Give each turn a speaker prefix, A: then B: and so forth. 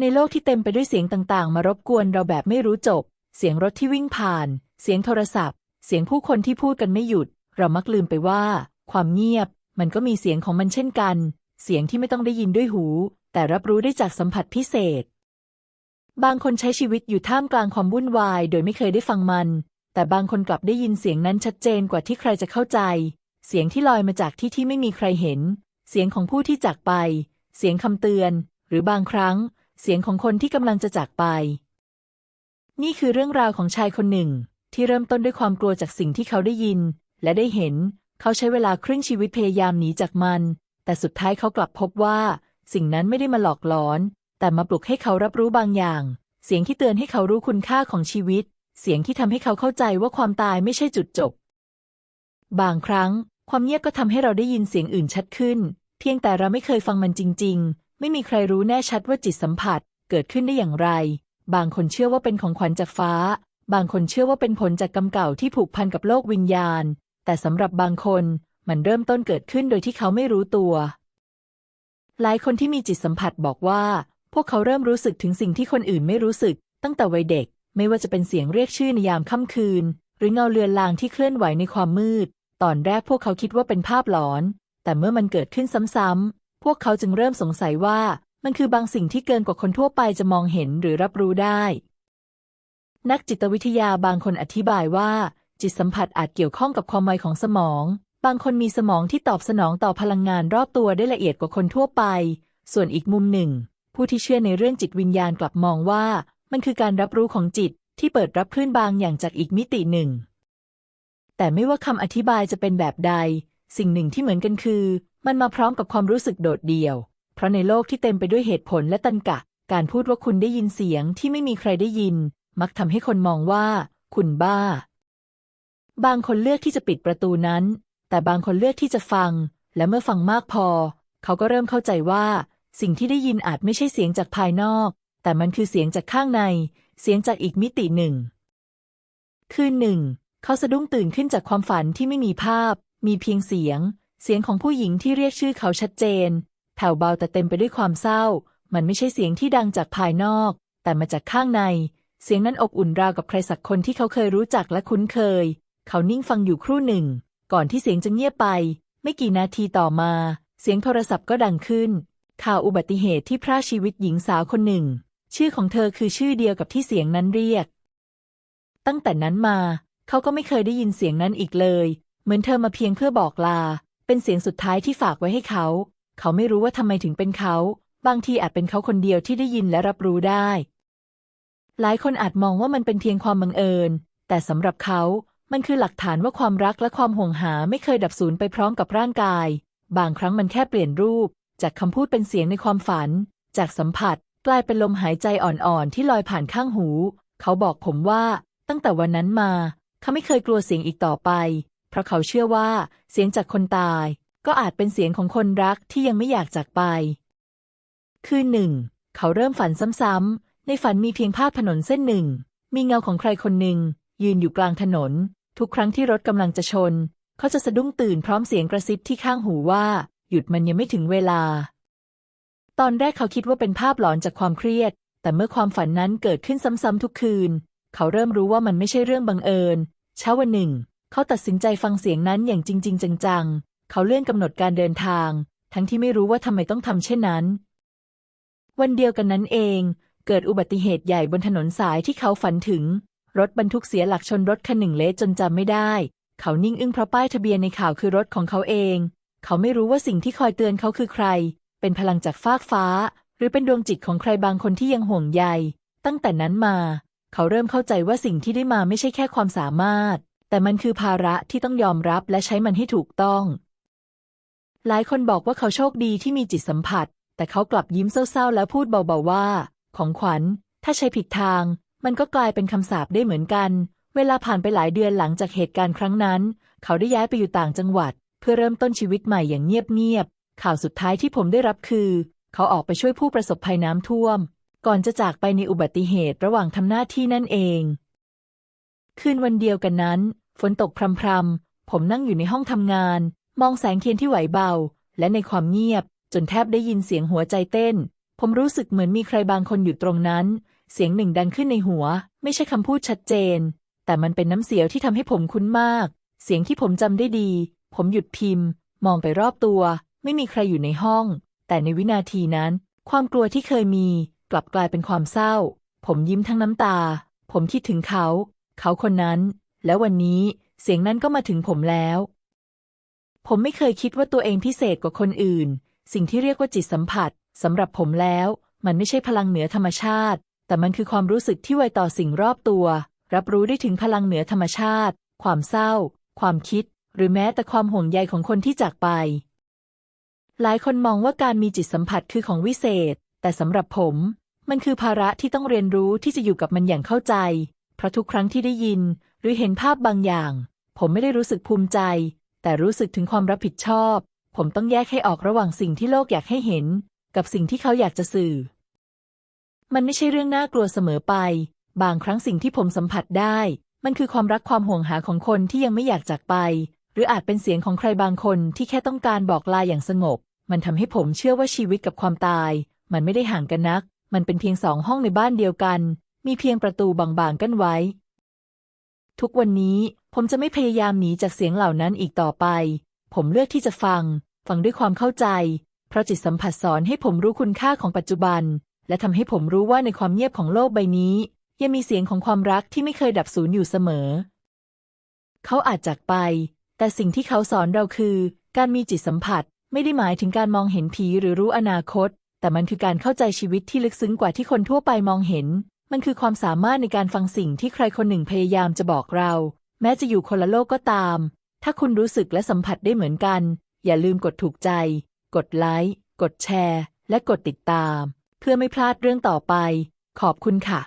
A: ในโลกที่เต็มไปด้วยเสียงต่างๆ มารบกวนเราแบบไม่รู้จบ เสียงรถที่วิ่งผ่าน เสียงโทรศัพท์ เสียงผู้คนที่พูดกันไม่หยุด เรามักลืมไปว่า ความเงียบ มันก็มีเสียงของมันเช่นกัน เสียงที่ไม่ต้องได้ยินด้วยหู แต่รับรู้ได้จากสัมผัสพิเศษ บางคนใช้ชีวิตอยู่ท่ามกลางความวุ่นวาย โดยไม่เคยได้ฟังมัน แต่บางคนกลับได้ยินเสียงนั้นชัดเจนกว่าที่ใครจะเข้าใจ เสียงที่ลอยมาจากที่ที่ไม่มีใครเห็น เสียงของผู้ที่จากไป เสียงคำเตือน หรือบางครั้ง เสียงของคนที่กำลังจะจากไป นี่คือเรื่องราวของชายคนหนึ่ง ที่เริ่มต้นด้วยความกลัวจากสิ่งที่เขาได้ยิน และได้เห็น เขาใช้เวลาครึ่งชีวิตพยายามหนีจากมัน แต่สุดท้ายเขากลับพบว่า สิ่งนั้นไม่ได้มาหลอกหลอน แต่มาปลุกให้เขารับรู้บางอย่าง เสียงที่เตือนให้เขารู้คุณค่าของชีวิต เสียงที่ทำให้เขาเข้าใจว่าความตายไม่ใช่จุดจบ บางครั้ง ความเงียบก็ทำให้เราได้ยินเสียงอื่นชัดขึ้น เพียงแต่เราไม่เคยฟังมันจริง ๆ ไม่มีใครรู้แน่ชัดว่าจิตสัมผัสเกิดขึ้นได้อย่างไร บางคนเชื่อว่าเป็นของขวัญจากฟ้า บางคนเชื่อว่าเป็นผลจากกรรมเก่าที่ผูกพันกับโลกวิญญาณ แต่สำหรับบางคนมันเริ่มต้นเกิดขึ้นโดยที่เขาไม่รู้ตัว หลายคนที่มีจิตสัมผัสบอกว่า พวกเขาเริ่มรู้สึกถึงสิ่งที่คนอื่นไม่รู้สึก ตั้งแต่วัยเด็ก ไม่ว่าจะเป็นเสียงเรียกชื่อในยามค่ำคืน หรือเงาเลือนลางที่เคลื่อนไหวในความมืด ตอนแรกพวกเขาคิดว่าเป็นภาพหลอน แต่เมื่อมันเกิดขึ้นซ้ำๆ พวกเขาจึงเริ่มสงสัยว่ามันคือบางสิ่งที่เกินกว่าคนทั่วไปจะมองเห็นหรือรับรู้ได้ นักจิตวิทยาบางคนอธิบายว่า จิตสัมผัสอาจเกี่ยวข้องกับความไวของสมอง บางคนมีสมองที่ตอบสนองต่อพลังงานรอบตัวได้ละเอียดกว่าคนทั่วไป ส่วนอีกมุมหนึ่ง ผู้ที่เชื่อในเรื่องจิตวิญญาณกลับมองว่า มันคือการรับรู้ของจิตที่เปิดรับคลื่นบางอย่างจากอีกมิติหนึ่ง แต่ไม่ว่าคำอธิบายจะเป็นแบบใด สิ่งหนึ่งที่เหมือนกันคือ มันมาพร้อมกับความรู้สึกโดดเดี่ยว เพราะในโลกที่เต็มไปด้วยเหตุผลและตรรกะ การพูดว่าคุณได้ยินเสียงที่ไม่มีใครได้ยิน มักทำให้คนมองว่า คุณบ้า บางคนเลือกที่จะปิดประตูนั้น แต่บางคนเลือกที่จะฟัง และเมื่อฟังมากพอ เขาก็เริ่มเข้าใจว่า สิ่งที่ได้ยินอาจไม่ใช่เสียงจากภายนอก แต่มันคือเสียงจากข้างใน เสียงจากอีกมิติหนึ่ง คืนหนึ่ง เขาสะดุ้งตื่นขึ้นจากความฝันที่ไม่มีภาพ มีเพียงเสียง เสียงของผู้หญิงที่เรียกชื่อเขาชัดเจน แผ่วเบาแต่เต็มไปด้วยความเศร้า มันไม่ใช่เสียงที่ดังจากภายนอก แต่มาจากข้างใน เสียงนั้นอบอุ่นราวกับใครสักคนที่เขาเคยรู้จักและคุ้นเคย เขานิ่งฟังอยู่ครู่หนึ่ง ก่อนที่เสียงจะเงียบไป ไม่กี่นาทีต่อมา เสียงโทรศัพท์ก็ดังขึ้น ข่าวอุบัติเหตุที่พรากชีวิตหญิงสาวคนหนึ่ง ชื่อของเธอคือชื่อเดียวกับที่เสียงนั้นเรียก ตั้งแต่นั้นมา เขาก็ไม่เคยได้ยินเสียงนั้นอีกเลย เหมือนเธอมาเพียงเพื่อบอกลา เป็นเสียงสุดท้ายที่ฝากไว้ให้เขา เขาไม่รู้ว่าทำไมถึงเป็นเขา บางทีอาจเป็นเขาคนเดียวที่ได้ยินและรับรู้ได้ หลายคนอาจมองว่ามันเป็นเพียงความบังเอิญ แต่สำหรับเขามันคือหลักฐานว่าความรักและความห่วงหาไม่เคยดับสูญไปพร้อมกับร่างกาย บางครั้งมันแค่เปลี่ยนรูป จากคำพูดเป็นเสียงในความฝัน จากสัมผัส กลายเป็นลมหายใจอ่อนๆ ที่ลอยผ่านข้างหู เขาบอกผมว่า ตั้งแต่วันนั้นมา เขาไม่เคยกลัวเสียงอีกต่อไป เพราะเขาเชื่อว่าเสียงจากคนตาย ก็อาจเป็นเสียงของคนรักที่ยังไม่อยากจากไป คืนหนึ่ง เขาเริ่มฝันซ้ำๆ ในฝันมีเพียงภาพถนนเส้นหนึ่ง มีเงาของใครคนหนึ่ง ยืนอยู่กลางถนน ทุกครั้งที่รถกำลังจะชน เขาจะสะดุ้งตื่นพร้อมเสียงกระซิบที่ข้างหูว่า หยุดมันยังไม่ถึงเวลา ตอนแรกเขาคิดว่าเป็นภาพหลอนจากความเครียด แต่เมื่อความฝันนั้นเกิดขึ้นซ้ำๆทุกคืน เขาเริ่มรู้ว่ามันไม่ใช่เรื่องบังเอิญ เช้าวันหนึ่ง เขาตัดสินใจฟังเสียงนั้นอย่างจริง ๆ จังๆ เขาเลื่อนกำหนดการเดินทาง ทั้งที่ไม่รู้ว่าทำไมต้องทำเช่นนั้น วันเดียวกันนั้นเอง เกิดอุบัติเหตุใหญ่บนถนนสายที่เขาฝันถึง รถบรรทุกเสียหลักชนรถคันหนึ่งเละจนจำไม่ได้ เขานิ่งอึ้งเพราะป้ายทะเบียนในข่าวคือรถของเขาเอง เขาไม่รู้ว่าสิ่งที่คอยเตือนเขาคือใคร เป็นพลังจากฟากฟ้า หรือเป็นดวงจิตของใครบางคนที่ยังห่วงใย ตั้งแต่นั้นมา เขาเริ่มเข้าใจว่าสิ่งที่ได้มาไม่ใช่แค่ความสามารถ แต่มันคือภาระที่ต้องยอมรับและใช้มันให้ถูกต้อง หลายคนบอกว่าเขาโชคดีที่มีจิตสัมผัส แต่เขากลับยิ้มเศร้าๆ แล้วพูดเบาๆว่า ของขวัญ ถ้าใช้ผิดทาง มันก็กลายเป็นคำสาปได้เหมือนกัน เวลาผ่านไปหลายเดือนหลังจากเหตุการณ์ครั้งนั้น เขาได้ย้ายไปอยู่ต่างจังหวัด เพื่อเริ่มต้นชีวิตใหม่อย่างเงียบๆข่าวสุดท้ายที่ผมได้รับคือ เขาออกไปช่วยผู้ประสบภัยน้ำท่วม ก่อนจะจากไปในอุบัติเหตุระหว่างทำหน้าที่นั่นเอง คืนวันเดียวกันนั้น ฝนตกพรำๆ ผมนั่งอยู่ในห้องทำงาน มองแสงเทียนที่ไหวเบา และในความเงียบ จนแทบได้ยินเสียงหัวใจเต้น ผมรู้สึกเหมือนมีใครบางคนอยู่ตรงนั้น เสียงหนึ่งดังขึ้นในหัว ไม่ใช่คำพูดชัดเจน แต่มันเป็นน้ำเสียวที่ทำให้ผมคุ้นมาก เสียงที่ผมจำได้ดี ผมหยุดพิมพ์ มองไปรอบตัว ไม่มีใครอยู่ในห้อง แต่ในวินาทีนั้น ความกลัวที่เคยมี กลับกลายเป็นความเศร้า ผมยิ้มทั้งน้ำตา ผมคิดถึงเขา เขาคนนั้น แล้ววันนี้เสียงนั้นก็มาถึงผมแล้ว ผมไม่เคยคิดว่าตัวเองพิเศษกว่าคนอื่น สิ่งที่เรียกว่าจิตสัมผัสสำหรับผมแล้ว มันไม่ใช่พลังเหนือธรรมชาติ แต่มันคือความรู้สึกที่ไวต่อสิ่งรอบตัว รับรู้ได้ถึงพลังเหนือธรรมชาติ ความเศร้า ความคิด หรือแม้แต่ความห่วงใยของคนที่จากไป หลายคนมองว่าการมีจิตสัมผัสคือของวิเศษ แต่สำหรับผม มันคือภาระที่ต้องเรียนรู้ที่จะอยู่กับมันอย่างเข้าใจ เพราะทุกครั้งที่ได้ยินหรือเห็นภาพบางอย่าง ผมไม่ได้รู้สึกภูมิใจ แต่รู้สึกถึงความรับผิดชอบ ผมต้องแยกให้ออกระหว่างสิ่งที่โลกอยากให้เห็น กับสิ่งที่เขาอยากจะสื่อ มันไม่ใช่เรื่องน่ากลัวเสมอไป บางครั้งสิ่งที่ผมสัมผัสได้ มันคือความรักความห่วงหาของคนที่ยังไม่อยากจากไป หรืออาจเป็นเสียงของใครบางคนที่แค่ต้องการบอกลาอย่างสงบ มันทำให้ผมเชื่อว่าชีวิตกับความตาย มันไม่ได้ห่างกันนัก มันเป็นเพียงสองห้องในบ้านเดียวกัน มีเพียงประตูบางๆกั้นไว้ ทุกวันนี้ผมจะไม่พยายามหนีจากเสียงเหล่านั้นอีกต่อไป ผมเลือกที่จะฟัง ฟังด้วยความเข้าใจ เพราะจิตสัมผัสสอนให้ผมรู้คุณค่าของปัจจุบัน และทำให้ผมรู้ว่าในความเงียบของโลกใบนี้ ยังมีเสียงของความรักที่ไม่เคยดับสูญอยู่เสมอ เขาอาจจากไป แต่สิ่งที่เขาสอนเราคือ การมีจิตสัมผัสไม่ได้หมายถึงการมองเห็นผีหรือรู้อนาคต แต่มันคือการเข้าใจชีวิตที่ลึกซึ้งกว่าที่คนทั่วไปมองเห็น มันคือความสามารถในการฟังสิ่งที่ใครคนหนึ่งพยายามจะบอกเรา แม้จะอยู่คนละโลกก็ตาม ถ้าคุณรู้สึกและสัมผัสได้เหมือนกัน อย่าลืมกดถูกใจ กดไลค์ กดแชร์ และกดติดตาม เพื่อไม่พลาดเรื่องต่อไป ขอบคุณค่ะ